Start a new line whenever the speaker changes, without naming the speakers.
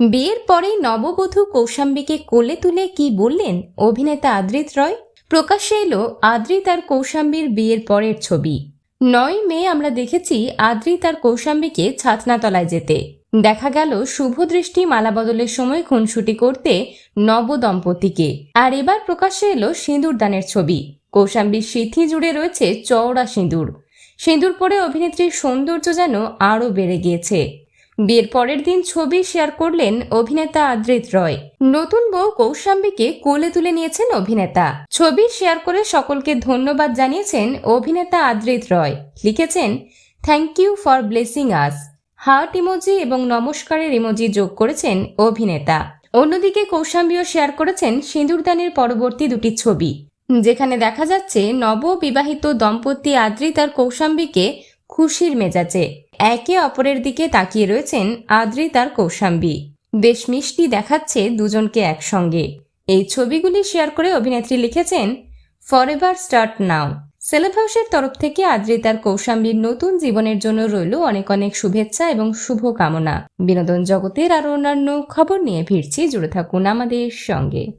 বিয়ের পরে নববধূ কৌশাম্বীকে কোলে তুলে কি বললেন অভিনেতা আদ্রিত রয়? প্রকাশ্যে এলো আদ্রিত আর কৌশাম্বীর বিয়ের পরের ছবি। নয় মে আমরা দেখেছি আদ্রিত আর কৌশাম্বীকে ছাতনাতলায় যেতে। দেখা গেল শুভ দৃষ্টি মালা বদলের সময় খুনসুটি করতে নব দম্পতিকে আর এবার প্রকাশ্যে এলো সিঁদুর দানের ছবি। কৌশাম্বীর সিথি জুড়ে রয়েছে চওড়া সিঁদুর। সিঁদুর পরে অভিনেত্রীর সৌন্দর্য যেন আরও বেড়ে গিয়েছে। বিয়ের পরের দিন ছবি শেয়ার করলেন অভিনেতা আদ্রিত রয়। নতুন বউ কৌশাম্বীকে কোলে তুলে নিয়েছেন অভিনেতা। ছবি শেয়ার করে সকলকে ধন্যবাদ জানিয়েছেন অভিনেতা আদ্রিত রয়। লিখেছেন thank you for blessing us heart emoji এবং নমস্কারের ইমোজি যোগ করেছেন অভিনেতা। অন্যদিকে কৌশাম্বীও শেয়ার করেছেন সিঁদুরদানের পরবর্তী দুটি ছবি। যেখানে দেখা যাচ্ছে নববিবাহিত দম্পতি আদ্রিত আর কৌশাম্বীকে খুশির মেজাজে। একে অপরের দিকে তাকিয়ে রয়েছেন আদ্রিত আর কৌশাম্বী। বেশ মিষ্টি দেখাচ্ছে দুজনকে একসঙ্গে। এই ছবিগুলি শেয়ার করে অভিনেত্রী লিখেছেন forever start now celeb হাউসের তরফ থেকে আদ্রিতার কৌশাম্বীর নতুন জীবনের জন্য রইল অনেক অনেক শুভেচ্ছা এবং শুভ কামনা বিনোদন জগতের আরও অন্যান্য খবর নিয়ে ফিরছি, জুড়ে থাকুন আমাদের সঙ্গে।